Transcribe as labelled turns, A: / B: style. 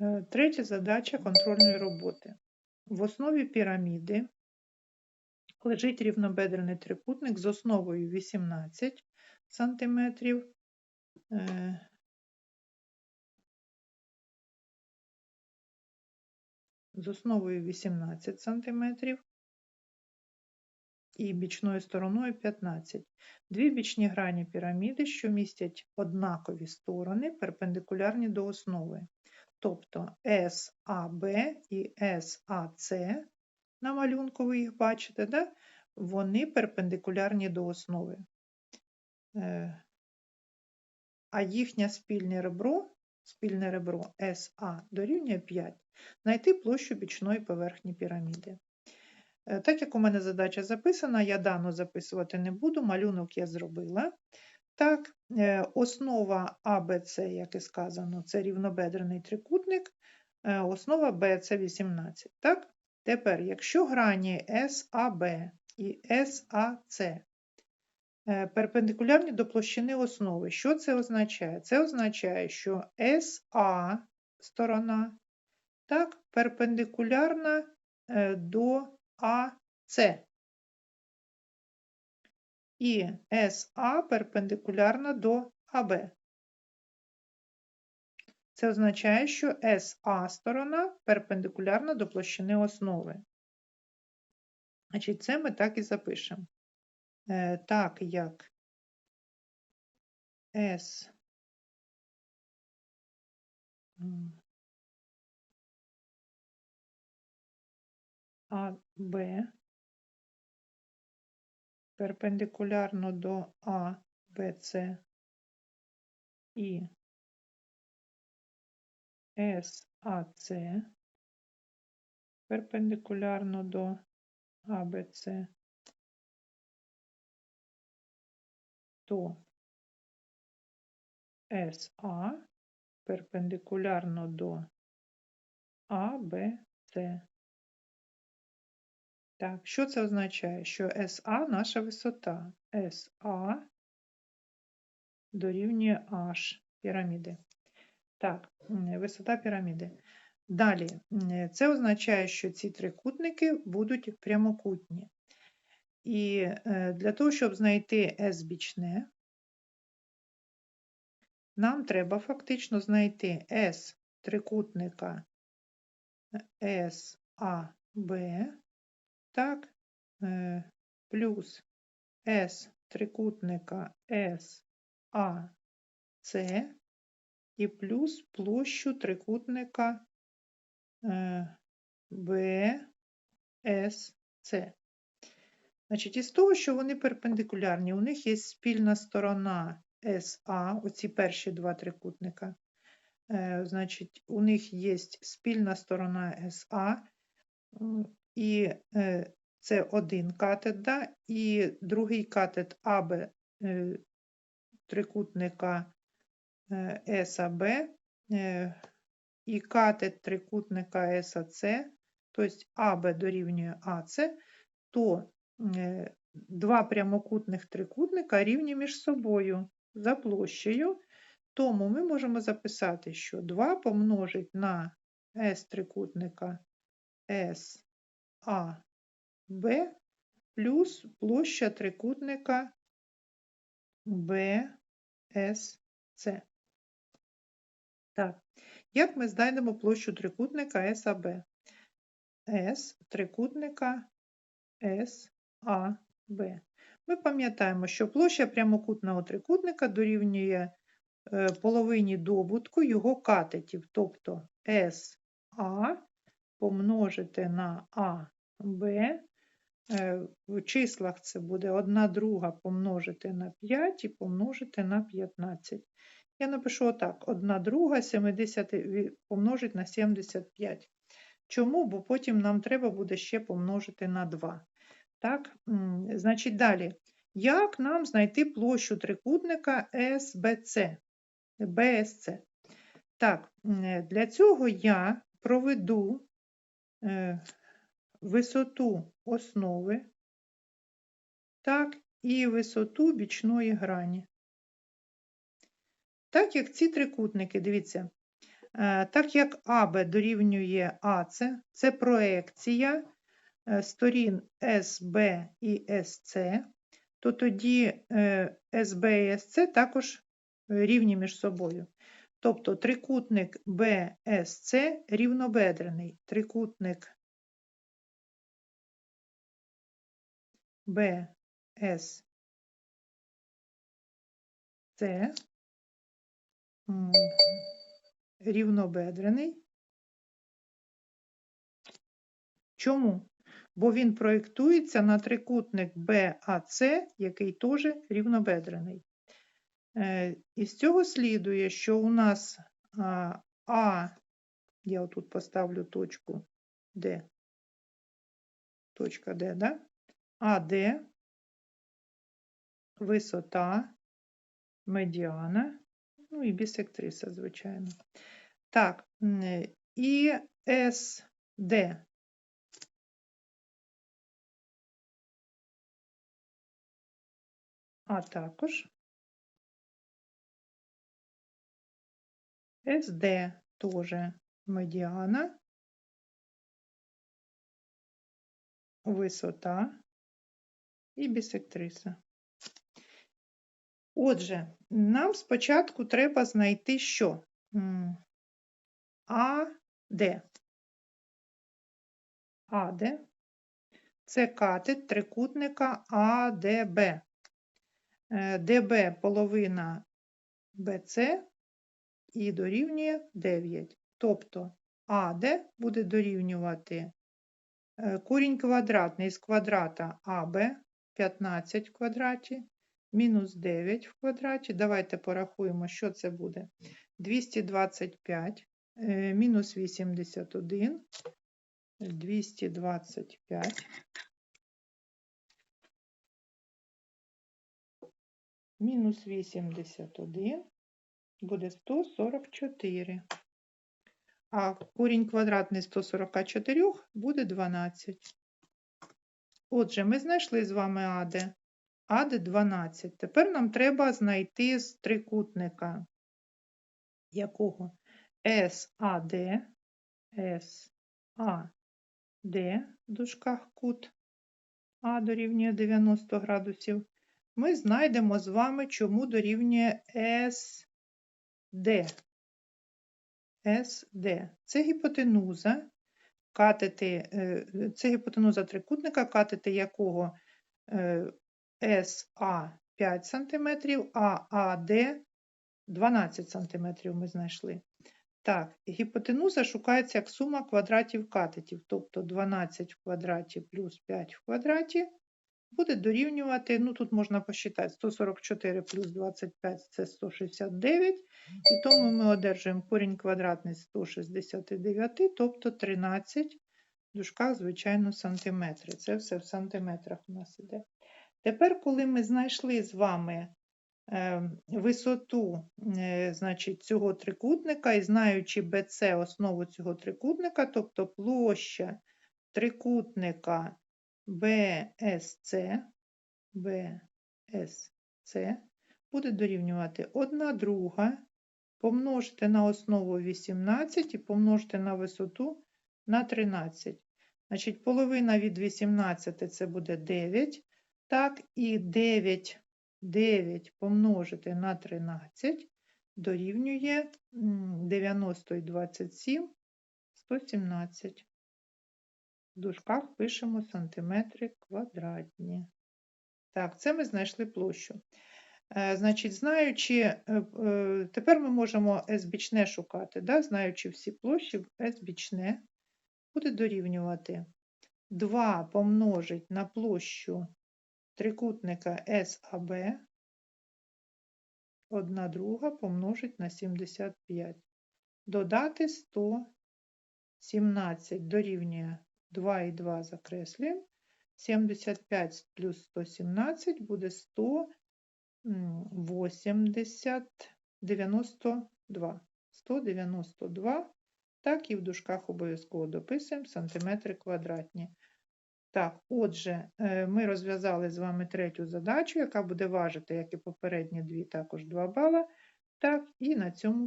A: Е, Третя задача контрольної роботи. В основі піраміди лежить рівнобедрений трикутник з основою 18 см, з основою 18 см і бічною стороною 15. Дві бічні грані піраміди, що містять однакові сторони, перпендикулярні до основи. Тобто SAB і SAC, на малюнку ви їх бачите, да? вони перпендикулярні до основи. Е, А їхнє спільне ребро, спільне ребро SA дорівнює 5. Знайти площу бічної поверхні піраміди. Е, Так як у мене задача записана, я дану записувати не буду, малюнок я зробила. Так, е, основа АБЦ, як і сказано, це рівнобедрений трикутник, е, основа Б це 18. Так? Тепер, якщо грані САБ і САЦ е, перпендикулярні до площини основи, що це означає? Це означає, що СА сторона так, перпендикулярна до АЦ. І СА перпендикулярна до АБ. Це означає, що СА сторона перпендикулярна до площини основи. Значить, це ми так і запишемо. Е, Так, як С АБ перпендикулярно до А, Б, С і. САЦ перпендикулярно до АБЦ, то СА перпендикулярно до АБЦ. Так, що це означає? Що СА наша висота. СА дорівнює H піраміди. Так, висота піраміди. Далі, це означає, що ці трикутники будуть прямокутні. І е, для того, щоб знайти S бічне, нам треба фактично знайти S трикутника SAB, так, е, плюс S трикутника SAC і плюс площу трикутника е, BSC. Значить, із того, що вони перпендикулярні, у них є спільна сторона SA, оці перші два трикутника. Е, Значить, у них є спільна сторона м, і е, це один катет, да? і другий катет АБ е, трикутника е, САБ і катет трикутника САЦ, тобто АБ дорівнює АЦ, то два прямокутних трикутника рівні між собою за площею. Тому ми можемо записати, що 2 помножить на S трикутника SAB плюс площа трикутника BSC. Так, як ми знайдемо площу трикутника SAB? S трикутника SAB. Ми пам'ятаємо, що площа прямокутного трикутника дорівнює е, половині добутку його катетів, тобто SA помножити на АБ. Е, В числах це буде 1 друга помножити на 5 і помножити на 15. Я напишу отак: 1 друга 70 помножить на 75. Чому? Бо потім нам треба буде ще помножити на 2. Так, значить, далі. Як нам знайти площу трикутника SBC? BSC? Так, для цього я проведу е, висоту основи, так, і висоту бічної грані. Так як ці трикутники, дивіться, Е, Так як АБ дорівнює АЦ, це проекція е, сторін СБ і СЦ, то тоді е, СБ і СЦ також рівні між собою. Тобто трикутник БСЦ рівнобедрений. Трикутник БСЦ м, рівнобедрений. Чому? Бо він проєктується на трикутник БАЦ, який теж рівнобедрений. Е, Із цього слідує, що у нас а, я отут поставлю точку Д, точка Д, да? АД, висота, медіана, ну і бісектриса, звичайно. Так, і СД. А також СД теж медіана, висота і бісектриса. Отже, нам спочатку треба знайти що? АД. АД це катет трикутника АДБ. Е, ДБ половина БЦ і дорівнює 9. Тобто АД буде дорівнювати е, корінь квадратний з квадрата АБ 15 в квадраті, мінус 9 в квадраті. Давайте порахуємо, що це буде. 225 е, мінус 81, 225 мінус 81 буде 144. А корінь квадратний 144 буде 12. Отже, ми знайшли з вами АД. АД 12. Тепер нам треба знайти з трикутника якого САД, САД, в дужках кут А дорівнює 90 градусів. Ми знайдемо з вами, чому дорівнює СД. СД. Це гіпотенуза, катети, е, це гіпотенуза трикутника, катети якого СА 5 см, а АД 12 см ми знайшли. Так, гіпотенуза шукається як сума квадратів катетів, тобто 12 в квадраті плюс 5 в квадраті буде дорівнювати, ну тут можна посчитати, 144 плюс 25 це 169, і тому ми одержуємо корінь квадратний 169, тобто 13 в дужках, звичайно, сантиметри. Це все в сантиметрах у нас іде. Тепер, коли ми знайшли з вами е, висоту е, значить, цього трикутника і знаючи BC основу цього трикутника, тобто площа трикутника BSC, BSC буде дорівнювати 1 друга, помножити на основу 18 і помножити на висоту на 13. Значить, половина від 18 це буде 9. Так, і 9, 9 помножити на 13 дорівнює 90 і 27, 117. В дужках пишемо сантиметри квадратні. Так, це ми знайшли площу. Е, Значить, знаючи, е, е, тепер ми можемо S-бічне шукати, да? знаючи всі площі, S-бічне буде дорівнювати 2 помножить на площу трикутника SAB, 1 друга помножить на 75. Додати 117 дорівнює 2 і 2 закреслюємо. 75 плюс 117 буде 180, 92. 192. Так, і в дужках обов'язково дописуємо сантиметри квадратні. Так, отже, е, ми розв'язали з вами третю задачу, яка буде важити, як і попередні дві, також 2 бала. Так, і на цьому